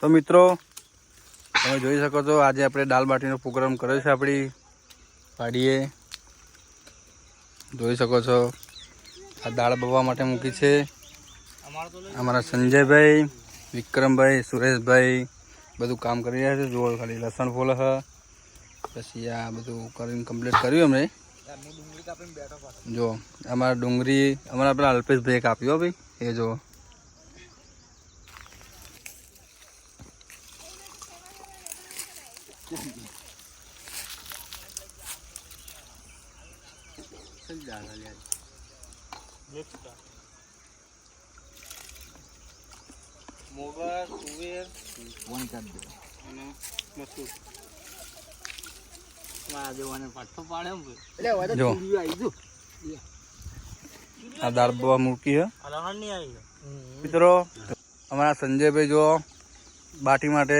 તો મિત્રો, તમે જોઈ શકો છો, આજે આપણે દાલ બાટીનો પ્રોગ્રામ કર્યો છે આપણી પાડીએ જોઈ શકો છો, આ દાળ બવા માટે મૂકી છે. અમારા સંજયભાઈ, વિક્રમભાઈ, સુરેશભાઈ બધું કામ કરી રહ્યા છે. જોવો ખાલી લસણ ફોલ હ. પછી આ બધું કરીને કમ્પ્લીટ કર્યું અમે જો, અમારા ડુંગળી અમારા પેલા અલ્પેશભાઈએ કાપ્યો ભાઈ. એ જો મોગર તુવેર અને મસૂર જો. આ દાળ બવા મૂકી હે. હલાવણ નહીં આવી. મિત્રો અમારા સંજયભાઈ જો બાટી માટે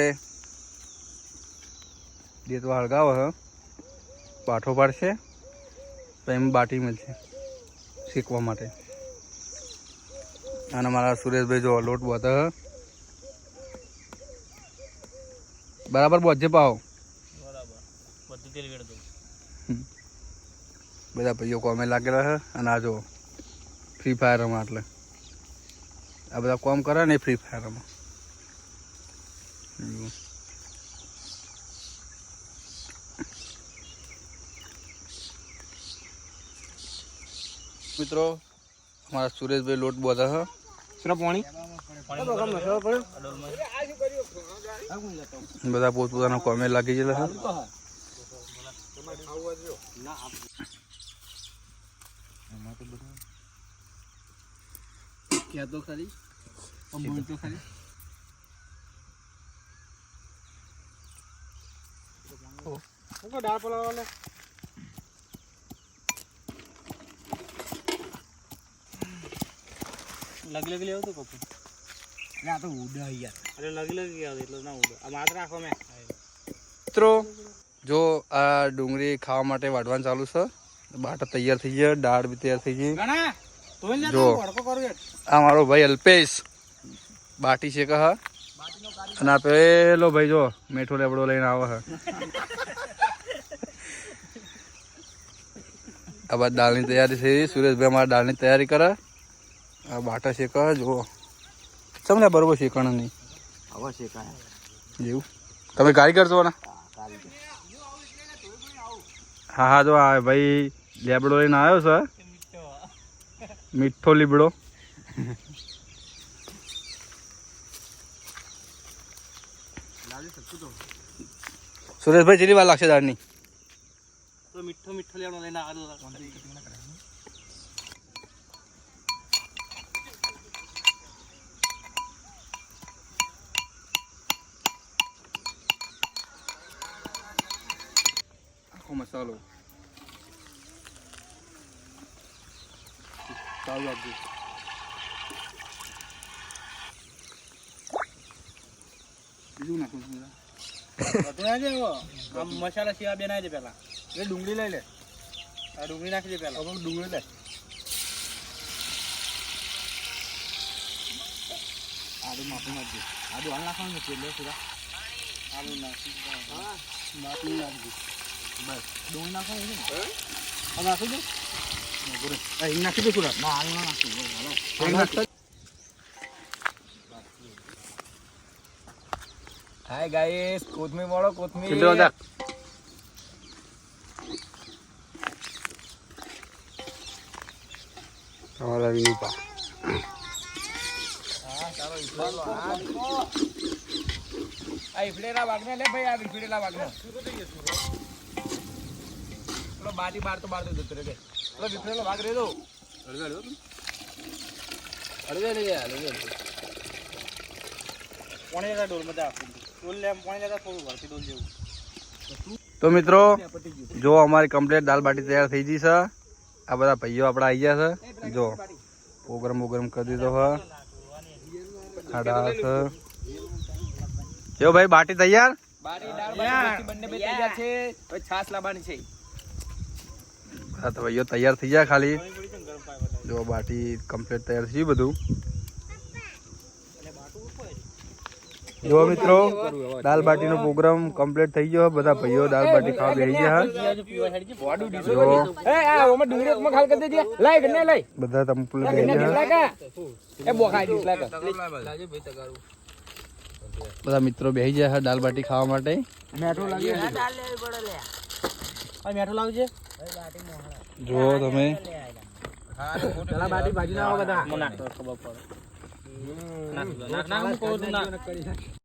દેતવા હળગાવો હે. પાઠો પાડશે તો એમ બાટી મળશે શીખવા માટે. અને મારા સુરેશભાઈ જો લોટ બોતે હ. બરાબર બોજે પાવ. બરાબર. બધું ભાઈઓ કોમે લાગેલા છે અને આ જો ફ્રી ફાયર રમા એટલે. આ બધા કોમ કરે ને ફ્રી ફાયર મિત્રો અમારા સુરેશભાઈ લોટ બોધા છે સુરા પાણી? બધા પોતપોતાના કોમે લાગી ગયેલા હા. તો ખાલી? તો ખાલી. ડાળ પલાવવાને લગી લગી લેવું તો કપુ આ તો ઉડા યાર અરે લગી લગી ગયા એટલે ના ઉડે. આ માત્ર રાખો મેં. મિત્રો જો આ ડુંગળી ખાવા માટે વાઢવાનું ચાલુ છે બાટા તૈયાર થઈ ગયા દાળ બી તૈયાર થઈ ગઈ. જો. ભડકો કરું યાર આ મારો ભાઈ અલ્પેશ. બાટી છે કહા. અને આ પેલો ભાઈ જો મીઠો લેબડો લઈને આવે છે આ બાદ દાળની તૈયારી થઈ સુરેશભાઈ અમારા દાળની તૈયારી કરે. આ બાટા શેકા જુઓ. તમને બરોબર શેકણ નહીં. હવે કાંઈ એવું? તમે કારીગર છો ને હા હા જો આ ભાઈ લેબડો લઈને આવ્યો છે. મીઠો લીબડો. સુરેશભાઈ જેટલી વાર લાગશે દાળની? મીઠો મીઠો લેવાનો લઈને આગળ આખો મસાલો ચાલુ આપજો બીજું નાખું છું જરા. બધું નાખી દેવો આમ મસાલા સિવા બે નાખી દે પેલા એ ડુંગળી લઈ લે આ ડુંગળી નાખી દે પેલા હવે ડુંગળી લે આદુ માફી નાખજો આદુ હાલ નાખવાનું નથી એટલે સુરા આલુ નાખી હા માફી નાખજો બસ ડુંગળી નાખવાનું છે ને હવે નાખી દો નાખી દો ના નાખી દો નાખી હાય ગાઈસ કોથમીર મળો કોથમીર કેટલો હતા તમારા વિનુપા આ ઇફલેના વાગને લે ભાઈ આ ઇફલેના વાગને પેલો બાજી બાર તો બાર તો જતો રહે પેલો વિફરેલો ભાગ રે દો અડગાડ લઈ જાય અડગાડ પોણી જતા ડોલ મજા આપી. ડોલ લે પોણી જતા થોડું ભરતી ડોલ જેવું. તો મિત્રો જો અમારી કમ્પ્લેટ દાલ બાટી તૈયાર થઈ ગઈ છે. આ બધા ભાઈઓ આપણા આવી ગયા છે. જો પ્રોગ્રામ પ્રોગ્રામ કરી દીધો હ ખાડા છે. કેવો ભાઈ બાટી તૈયાર? બારી દાળ બાટી બંને તૈયાર છે. હવે છાસ લાવવાની છે. આ તો ભાઈઓ તૈયાર થઈ જાય ખાલી. જો બાટી કમ્પ્લીટ તૈયાર થઈ બધું. જો મિત્રો દાલ બાટીનો પ્રોગ્રામ કમ્પ્લીટ થઈ ગયો. બધા ભાઈઓ દાલ બાટી ખાવા બેસી ગયા બધા તમે પેલું બેસી ગને ગયા. લાય એ બોખાઈ દીસ લાય બધા મિત્રો બેસી ગયા દાલ બાટી ખાવા માટે. મેઠું લાગે આ મેઠો લાવજે. જો તમે પેલા બાટી ભાજી ના આવો બધા નાખ તો ખબર પડે નાખ નાખ નાખ હું કહું તું નાખ